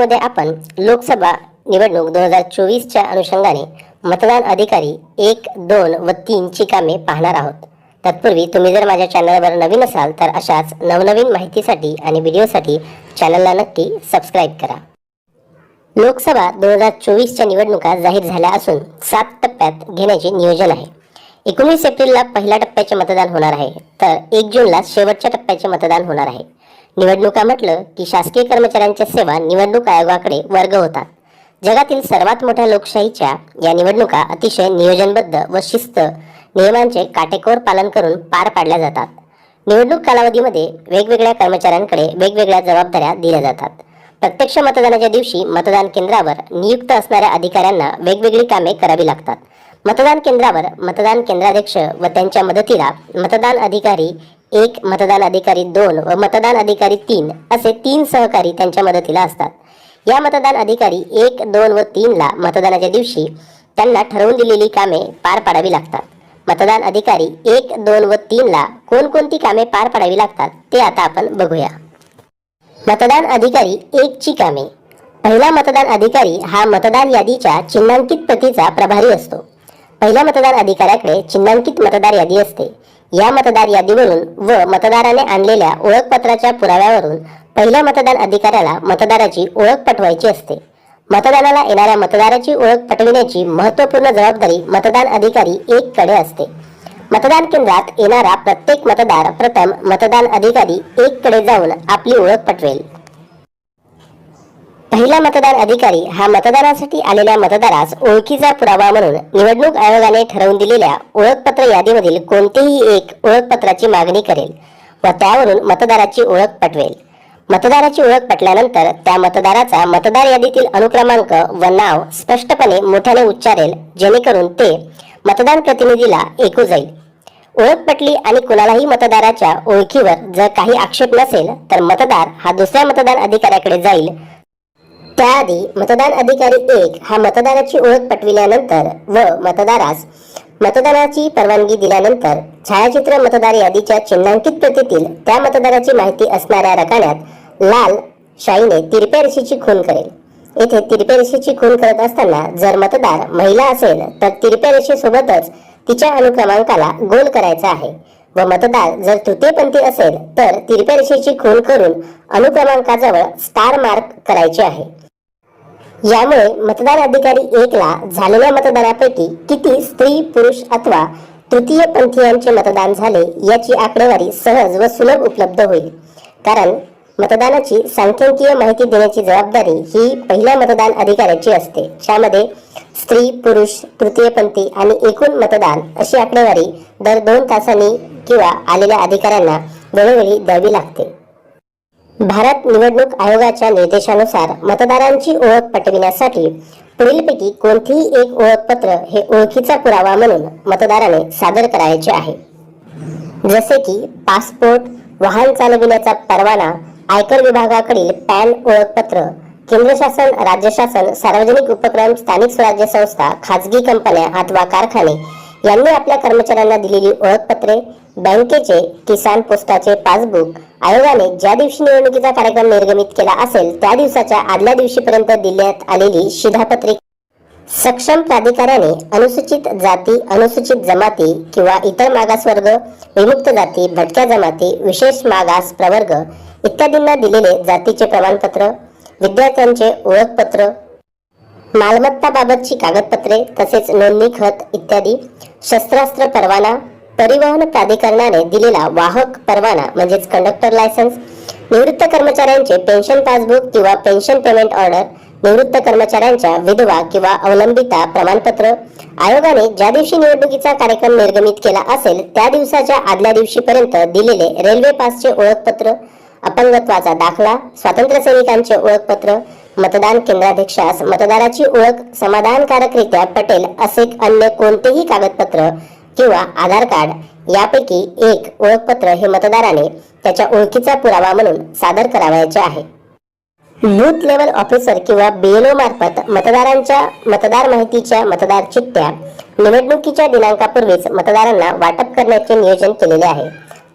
व्हिडिओमध्ये आपण लोकसभा निवडणूक दोन हजार चोवीसच्या अनुषंगाने मतदान अधिकारी एक दोन व तीनची कामे पाहणार आहोत. तत्पूर्वी तुम्ही जर माझ्या चॅनलवर नवीन असाल तर अशाच नवनवीन माहितीसाठी आणि व्हिडिओसाठी चॅनलला नक्की सबस्क्राईब करा. लोकसभा दोन हजार चोवीसच्या निवडणुका जाहीर झाल्या असून सात टप्प्यात घेण्याचे नियोजन आहे. एकोणीस एप्रिलला पहिल्या टप्प्याचे मतदान होणार आहे तर एक जूनला शेवटच्या टप्प्याचे मतदान होणार आहे. निवडणुका म्हटलं की शासकीय कर्मचाऱ्यांच्या सेवा निवडणूक आयोगाकडे वर्ग होतात. जगातील सर्वात मोठ्या लोकशाहीच्या या निवडणुका अतिशय नियोजनबद्ध व शिस्त नियमांचे काटेकोर पालन करून पार पाडल्या जातात. निवडणूक कालावधीमध्ये वेगवेगळ्या कर्मचाऱ्यांकडे वेगवेगळ्या जबाबदाऱ्या दिल्या जातात. प्रत्यक्ष मतदानाच्या दिवशी मतदान केंद्रावर नियुक्त असणाऱ्या अधिकाऱ्यांना वेगवेगळी कामे करावी लागतात. मतदान केंद्रावर मतदान केंद्राध्यक्ष व त्यांच्या मदतीला मतदान अधिकारी एक मतदान अधिकारी दोन व मतदान अधिकारी तीन असे तीन सहकारी त्यांच्या मदतीला असतात. या मतदान अधिकारी एक दोन व तीनला मतदानाच्या दिवशी त्यांना ठरवून दिलेली कामे पार पाडावी लागतात. मतदान अधिकारी एक दोन व तीनला कोणकोणती कामे पार पाडावी लागतात ते आता आपण बघूया. मतदान अधिकारी एक ची कामे. पहिला मतदान अधिकारी हा मतदान यादीच्या चिन्हांकित प्रतीचा प्रभारी असतो. पहिल्या मतदान अधिकाऱ्याकडे चिन्हांकित मतदार यादी असते. या मतदार यादीवरून व मतदाराने आणलेल्या ओळखपत्राच्या पुराव्यावरून पहिल्या मतदान अधिकाऱ्याला मतदाराची ओळख पटवायची असते. मतदानाला येणाऱ्या मतदाराची ओळख पटविण्याची महत्त्वपूर्ण जबाबदारी मतदान अधिकारी एक कडे असते. मतदान केंद्रात येणारा प्रत्येक मतदार प्रथम मतदान अधिकारी एक कडे जाऊन आपली ओळख पटवेल. पहिला मतदान अधिकारी हा मतदानासाठी आलेल्या मतदारास ओळखीचा पुरावा म्हणून निवडणूक आयोगाने ठरवून दिलेल्या ओळखपत्र यादीमधील कोणतेही एक ओळखपत्राची मागणी करेल व त्यावरून मतदाराची ओळख पटवेल. मतदाराची ओळख पटल्यानंतर त्या मतदाराचा मतदार यादीतील अनुक्रमांक व नाव स्पष्टपणे मोठ्याने उच्चारेल जेणेकरून ते मतदान प्रतिनिधीला ऐकू जाईल. ओळख पटली आणि कुणालाही मतदाराच्या ओळखीवर जर काही आक्षेप नसेल तर मतदार हा दुसऱ्या मतदान अधिकाऱ्याकडे जाईल त्याआधी मतदान अधिकारी एक हा मतदाराची ओळख पटविल्यानंतर व मतदारास मतदानाची परवानगी दिल्यानंतर छायाचित्र मतदार यादीच्या चिन्हांकित प्रतीतील त्या मतदाराची माहिती असणाऱ्या रकान्यात लाल शाईने तिरप्या रेषेची खून करेल. येथे तिरप्या रेषेची खून करत असताना जर मतदार महिला असेल तर तिरप्या रेषेसोबतच तिच्या अनुक्रमांकाला गोल करायचा आहे. व मतदार जर तृतीयपंथी असेल तर तिरप्या रेषेची खून करून अनुक्रमांकाजवळ स्टार मार्क करायचे आहे. यामुळे मतदार अधिकारी एकला झालेल्या मतदानापैकी किती स्त्री पुरुष अथवा तृतीय पंथीयांचे मतदान झाले याची आकडेवारी सहज व सुलभ उपलब्ध होईल. कारण मतदानाची सांख्यिकीय माहिती देण्याची जबाबदारी ही पहिल्या मतदान अधिकाऱ्याची असते. ज्यामध्ये स्त्री पुरुष तृतीयपंथी आणि एकूण मतदान अशी आकडेवारी दर दोन तासांनी किंवा आलेल्या अधिकाऱ्यांना वेळोवेळी द्यावी लागते. भारत निवडणूक आयोगाच्या निर्देशानुसार मतदारांची ओळख पटविण्यासाठी पुढीलपैकी कोणतेही एक ओळखपत्र हे ओळखीचा पुरावा म्हणून मतदाराने सादर करायचे आहे. जसे की पासपोर्ट वाहन चालविण्याचा परवाना आयकर विभागाकडील पॅन ओळखपत्र केंद्र शासन राज्य शासन सार्वजनिक उपक्रम स्थानिक स्वराज्य संस्था खाजगी कंपन्या अथवा कारखाने यांनी आपल्या कर्मचाऱ्यांना दिलेली ओळखपत्रे बँकेचे किसान पोस्टाचे पासबुक आयोगाने ज्या दिवशी निवडणुकीचा कार्यक्रम निर्गमित केला असेल त्या दिवसाच्या आदल्या दिवशीपर्यंत दिल्यात आलेली शिधापत्रिका सक्षम प्राधिकाऱ्याने अनुसूचित जाती अनुसूचित जमाती किंवा इतर मागासवर्ग विमुक्त जाती भटक्या जमाती विशेष मागास प्रवर्ग इत्यादींना दिलेले जातीचे प्रमाणपत्र विद्यार्थ्यांचे ओळखपत्र मालमत्ताबाबतची कागदपत्रे तसेच नोंदणी खत इत्यादी शस्त्रास्त्र परवाना परिवहन प्राधिकरणाने दिलेला वाहक परवाना म्हणजेच कंडक्टर लायसन्स निवृत्त कर्मचाऱ्यांचे पेन्शन पासबुक किंवा पेन्शन पेमेंट ऑर्डर निवृत्त कर्मचाऱ्यांच्या विधवा किंवा अवलंबिता प्रमाणपत्र आयोगाने ज्या दिवशी निवडणुकीचा कार्यक्रम निर्गमित केला असेल त्या दिवसाच्या आदल्या दिवशीपर्यंत दिलेले रेल्वे पासचे ओळखपत्र अपंगत्वाचा दाखला स्वातंत्र्य सैनिकांचे ओळखपत्र मतदान केंद्राध्यक्षास मतदाराची ओळख समाधानकारकरित्या पटेल असे अन्य कोणतेही कागदपत्र किंवा आधार कार्ड यापैकी एक ओळखपत्र हे मतदाराने त्याच्या ओळखीचा पुरावा म्हणून सादर करावयाचे आहे. बूथ लेवल ऑफिसर किंवा बीएलओ मार्फत मतदारांच्या मतदार माहितीच्या मतदार चिठ्ठ्या निवडणुकीच्या दिनांकापूर्वीच मतदारांना वाटप करण्याचे नियोजन केलेले आहे.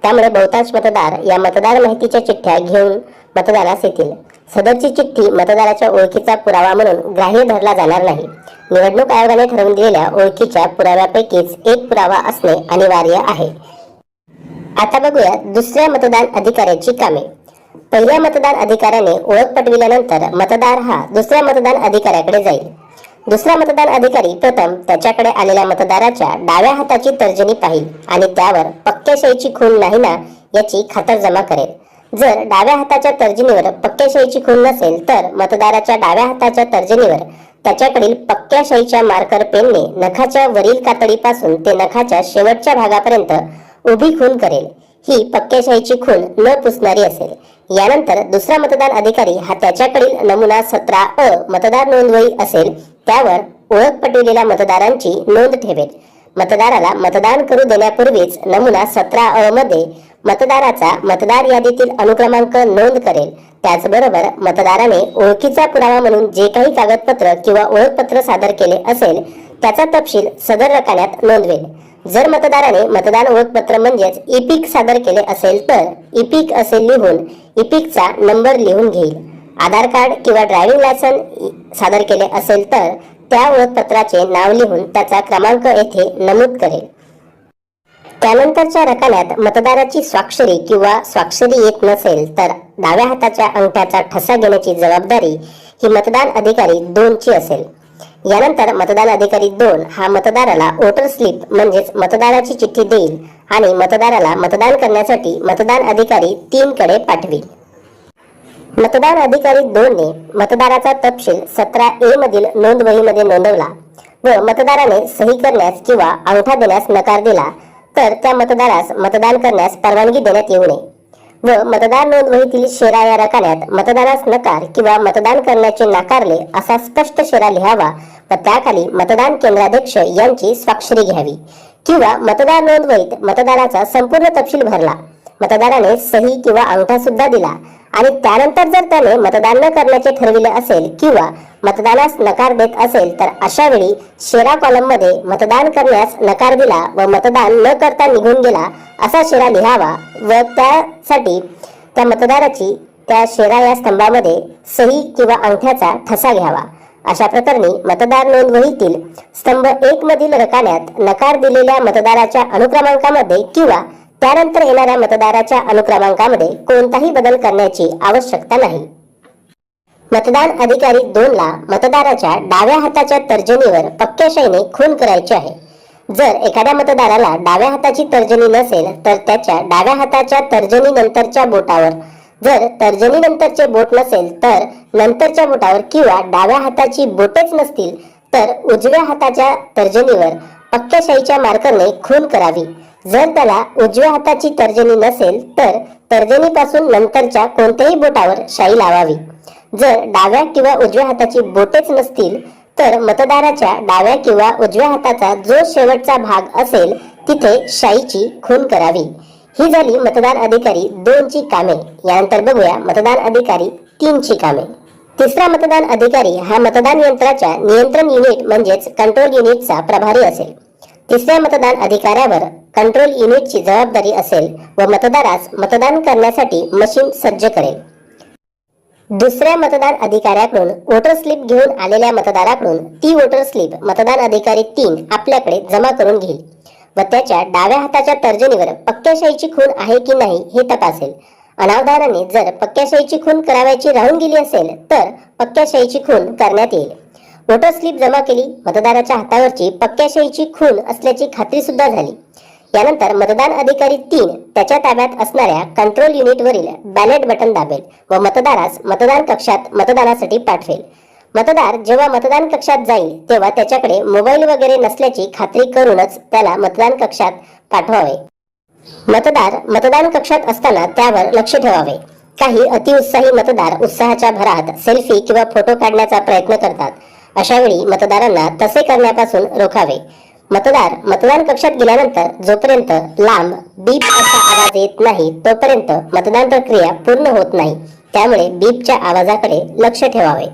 त्यामुळे बहुतांश मतदार या मतदार माहितीच्या चिठ्ठ्या घेऊन मतदानास येतील. सदरची चिठ्ठी मतदाराच्या ओळखीचा पुरावा म्हणून ग्राह्य धरला जाणार नाही. निवडणूक आयोगाने ठरवून दिलेल्या ओळखीच्या पुराव्यापैकीच एक पुरावा असणे अनिवार्य आहे. आता बघूया दुसऱ्या मतदान अधिकाऱ्याची कामे. पहिल्या मतदान अधिकाऱ्याने ओळख पटविल्यानंतर मतदार हा दुसऱ्या मतदान अधिकाऱ्याकडे जाईल. दुसरा मतदान अधिकारी प्रथम त्याच्याकडे आलेल्या मतदाराच्या डाव्या हाताची तर्जनी पाहिल आणि त्यावर पक्क्याशाहीची खून नाही ना याची खातरजमा करेल. जर डाव्या हाताच्या तर्जनीवर पक्क्याशाहीची खून नसेल तर मतदाराच्या डाव्या हाताच्या तर्जनीवर त्याच्याकडील पक्क्याशाहीच्या मार्कर पेनने नखाच्या वरील कातडीपासून ते नखाच्या शेवटच्या भागापर्यंत उभी खून करेल. ही पक्क्याशाहीची खून न पुसणारी असेल. यानंतर दुसरा मतदान अधिकारी हा त्याच्याकडील नमुना सतरा अ मतदार नोंदवही असेल त्यावर ओळख पटविलेल्या मतदारांची नोंद ठेवेल. मतदाराला मतदान करू देण्यापूर्वीच नमुना सतरा अ मध्ये मतदाराचा मतदार यादीतील अनुक्रमांक नोंद करेल. त्याचबरोबर मतदाराने ओळखीचा पुरावा म्हणून जे काही कागदपत्र किंवा ओळखपत्र सादर केले असेल त्याचा तपशील सदर रकान्यात नोंदवेल. जर मतदाराने मतदान ओळखपत्र म्हणजेच इपिक सादर केले असेल तर इपिक असे लिहून इपिकचा नंबर लिहून घेईल. आधार कार्ड किंवा ड्रायव्हिंग लायसन सादर केले असेल तर त्या ओळखपत्राचे नाव लिहून त्याचा क्रमांक येथे नमूद करेल. त्यानंतरच्या रकान्यात मतदाराची स्वाक्षरी किंवा स्वाक्षरी येत नसेल तर डाव्या हाताच्या अंगठ्याचा ठसा घेण्याची जबाबदारी ही मतदान अधिकारी दोनची असेल. यानंतर मतदान अधिकारी दोन हा मतदाराला वोटर स्लिप म्हणजेच मतदाराची चिठ्ठी देईल आणि मतदाराला मतदान करण्यासाठी मतदान अधिकारी तीन कडे पाठवेल. मतदान अधिकारी दोन ने मतदाराचा तपशील सतरा ए मधील नोंदवहीमध्ये नोंदवला व मतदाराने सही करण्यास किंवा अंगठा देण्यास नकार दिला तर त्या मतदारास मतदान करण्यास परवानगी देण्यात येऊ नये. व मतदार नोंदवहीतील शेरा या रकान्यात मतदानास नकार किंवा मतदान करण्याचे नाकारले असा स्पष्ट शेरा लिहावा व त्याखाली मतदान केंद्राध्यक्ष यांची स्वाक्षरी घ्यावी. किंवा मतदार नोंदवहीत मतदाराचा संपूर्ण तपशील भरला मतदाराने सही किंवा अंगठा सुद्धा दिला आणि त्यानंतर जर त्याने मतदान न करण्याचे ठरविले असेल किंवा मतदानास नकार देत असेल तर अशा वेळी शेरा कॉलममध्ये मतदान करण्यास नकार दिला व मतदान न करता निघून गेला असा शेरा लिहावा व त्यासाठी त्या मतदाराची त्या शेरा या स्तंभामध्ये सही किंवा अंगठ्याचा ठसा घ्यावा. अशा प्रकरणी मतदार नोंदवहीतील स्तंभ एक मधील रकान्यात नकार दिलेल्या मतदाराच्या अनुक्रमांकामध्ये किंवा त्यानंतर येणाऱ्या मतदाराच्या अनुक्रमांकामध्ये कोणताही बदल करण्याची आवश्यकता नाही. मतदान अधिकारी दोन ला मतदाराच्या डाव्या हाताच्या तर्जनीवर पक्क्या शाईने खून करायची आहे. जर एखाद्या मतदाराला डाव्या हाताची तर्जनी नसेल तर त्याच्या डाव्या हाताच्या तर्जनी नंतरच्या बोटावर. जर तर्जनी नंतरचे बोट नसेल तर नंतरच्या बोटावर किंवा डाव्या हाताची बोटेच नसतील तर उजव्या हाताच्या तर्जनीवर पक्क्या शाईच्या मार्करने खून करावी. जर त्याला उजव्या हाताची तर्जनी नसेल तर तर्जनीपासून नंतरच्या कोणत्याही बोटावर शाई लावावी. जर डाव्या किंवा उजव्या हाताची बोटेच नसतील तर मतदाराच्या डाव्या किंवा उजव्या हाताचा जो शेवटचा भाग असेल तिथे शाईची खून करावी. ही झाली मतदान अधिकारी दोन ची कामे. यानंतर बघूया मतदान अधिकारी तीन ची कामे. तिसरा मतदान अधिकारी हा मतदान यंत्राच्या नियंत्रण युनिट म्हणजेच कंट्रोल युनिटचा प्रभारी असेल. तिसऱ्या मतदान अधिकाऱ्यावर कंट्रोल युनिटची जबाबदारी असेल व मतदारास मतदान करण्यासाठी मशीन सज्ज करेल. दुसऱ्या मतदान अधिकाऱ्याकडून वोटर स्लिप घेऊन आलेल्या मतदाराकडून ती वोटर स्लिप मतदान अधिकारी तीन आपल्याकडे जमा करून घेईल. व त्याच्या डाव्या हाताच्या तर्जनीवर पक्क्याशाहीची खून आहे की नाही हे तपासेल. अनावधानाने जर पक्क्याशाहीची खून करावयाची राहून गेली असेल तर पक्क्याशाहीची खून करण्यात येईल. वोटर स्लिप जमा केली मतदाराच्या हातावरची पक्क्याशाहीची खून असल्याची खात्री सुद्धा झाली. यानंतर मतदान अधिकारी तीन त्याच्या ताब्यात असणाऱ्या कंट्रोल युनिटवरील बॅलेट बटन दाबेल व मतदारास मतदान कक्षात मतदानासाठी पाठवेल. मतदार जेव्हा मतदान कक्षात जाईल तेव्हा त्याच्याकडे मोबाईल वगैरे नसल्याची खात्री करूनच त्याला मतदान कक्षात पाठवावे. मतदार मतदान कक्षात असताना त्यावर लक्ष ठेवावे. काही अतिउत्साही मतदार उत्साहाच्या भरात सेल्फी किंवा फोटो काढण्याचा प्रयत्न करतात. अशा वेळी मतदारांना तसे करण्यापासून रोखावे. मतदार मतदान कक्षात गेल्यानंतर जोपर्यंत लांब बीप असा आवाज येत नाही तोपर्यंत मतदान प्रक्रिया पूर्ण होत नाही. त्यामुळे बीपच्या आवाजाकडे लक्ष ठेवावे.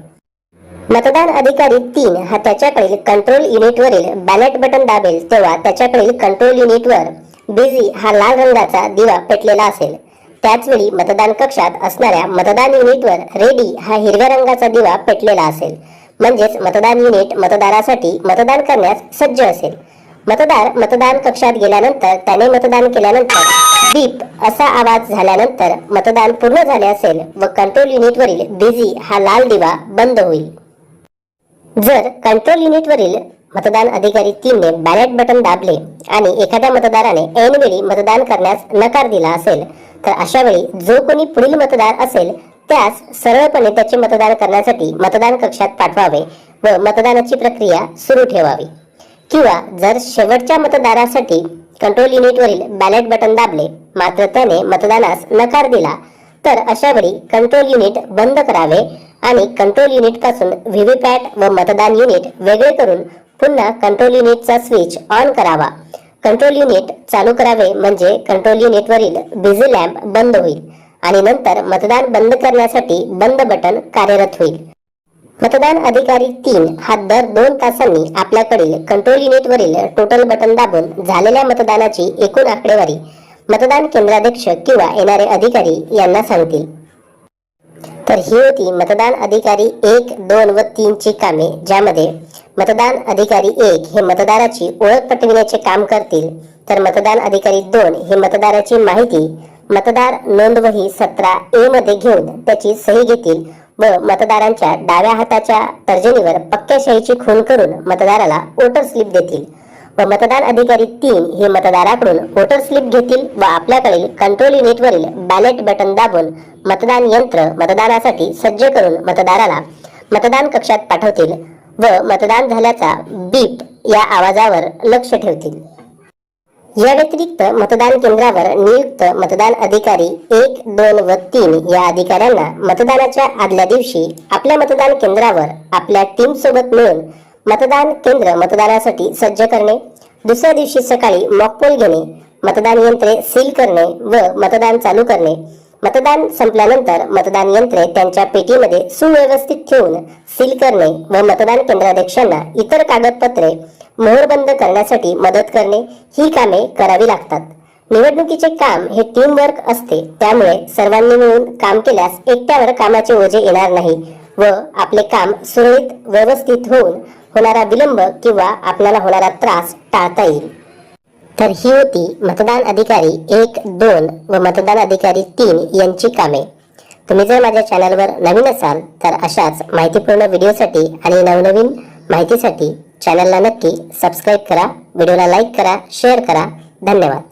मतदान अधिकारी तीन हा त्याच्याकडील कंट्रोल युनिटवरील बॅलेट बटन दाबेल तेव्हा त्याच्याकडील कंट्रोल युनिटवर बिझी हा लाल रंगाचा दिवा पेटलेला असेल. त्याचवेळी मतदान कक्षात असणाऱ्या मतदान युनिटवर रेडी हा हिरव्या रंगाचा दिवा पेटलेला असेल. म्हणजेच मतदान युनिट मतदारासाठी मतदान करण्यास सज्ज असेल. मतदार मतदान कक्षात गेल्यानंतर त्याने मतदान केल्यानंतर बीप असा आवाज झाल्यानंतर मतदान पूर्ण झाले असेल व कंट्रोल युनिटवरील बिझी हा लाल दिवा बंद होईल. जर कंट्रोल युनिटवरील मतदान अधिकारी तीनने बॅलेट बटन दाबले आणि एखाद्या मतदाराने ऐनवेळी मतदान करण्यास नकार दिला असेल तर अशा वेळी जो कोणी पुढील मतदार असेल त्यास सरळपणे त्याचे मतदान करण्यासाठी मतदान कक्षात पाठवावे व मतदानाची प्रक्रिया सुरू ठेवावी. किंवा जर शेवटच्या मतदारासाठी कंट्रोल युनिटवरील बॅलेट बटन दाबले मात्र त्याने मतदानास नकार दिला तर अशा वेळी कंट्रोल युनिट बंद करावे आणि कंट्रोल युनिटपासून व्हीव्हीपॅट व मतदान युनिट वेगळे करून पुन्हा कंट्रोल युनिटचा स्विच ऑन करावा. कंट्रोल युनिट चालू करावे म्हणजे कंट्रोल युनिटवरील बिझी लॅम्प बंद होईल. आणि नंतर मतदान बंद करण्यासाठी बंद बटन कार्यरत होईल. मतदान अधिकारी तीन हा दर दोन तासांनी आपल्याकडील कंट्रोल युनिटवरील टोटल बटन दाबून झालेल्या मतदानाची एकूण आकडेवारी मतदान केंद्राध्यक्ष किंवा येणारे अधिकारी यांना सांगतील. तर ही होती मतदान अधिकारी एक दोन व तीन ची कामे ज्यामध्ये मतदान अधिकारी एक हे मतदाराची ओळख पटविण्याचे काम करतील. तर मतदान अधिकारी दोन हे मतदाराची माहिती मतदार नोंदवही सतरा ए मध्ये घेऊन त्याची सही घेतील व मतदारांच्या डाव्या हाताच्या तर्जनीवर पक्क्या शाहीची खून करून मतदाराला वोटर स्लिप देतील. व मतदान अधिकारी तीन हे मतदाराकडून वोटर स्लिप घेतील व आपल्याकडील कंट्रोल युनिटवरील बॅलेट बटन दाबून मतदान यंत्र मतदानासाठी सज्ज करून मतदाराला मतदान कक्षात पाठवतील व मतदान झाल्याचा बीप या आवाजावर लक्ष ठेवतील. या व्यतिरिक्त मतदान केंद्रावर नियुक्त मतदान अधिकारी एक दोन व तीन या अधिकाऱ्यांना मतदानाच्या आदल्या दिवशी आपल्या मतदान केंद्रावर आपल्या टीम सोबत मिळून मतदान केंद्र मतदानासाठी सज्ज करणे दुसऱ्या दिवशी सकाळी मॉकपोल घेणे मतदान यंत्रे सील करणे व मतदान चालू करणे. मतदान संपल्यानंतर मतदान यंत्रे त्यांच्या पेटीमध्ये सुव्यवस्थित ठेवून सील करणे व मतदान केंद्राध्यक्षांना इतर कागदपत्रे मोहरबंद करण्यासाठी मदत करणे ही कामे करावी लागतात. निवडणुकीचे काम हे टीम वर्क असते त्यामुळे सर्वांनी मिळून काम केल्यास एकट्यावर कामाचे ओझे येणार नाही व आपले काम सुरळीत व्यवस्थित होऊन होणारा विलंब किंवा आपल्याला होणारा त्रास टाळता येईल. तर ही होती मतदान अधिकारी एक दोन व मतदान अधिकारी तीन यांची कामे. तुम्ही जर माझ्या चॅनलवर नवीन असाल तर अशाच माहितीपूर्ण व्हिडिओसाठी आणि नवनवीन माहितीसाठी चॅनलला नक्की सबस्क्राईब करा व्हिडिओला लाईक करा शेअर करा. धन्यवाद.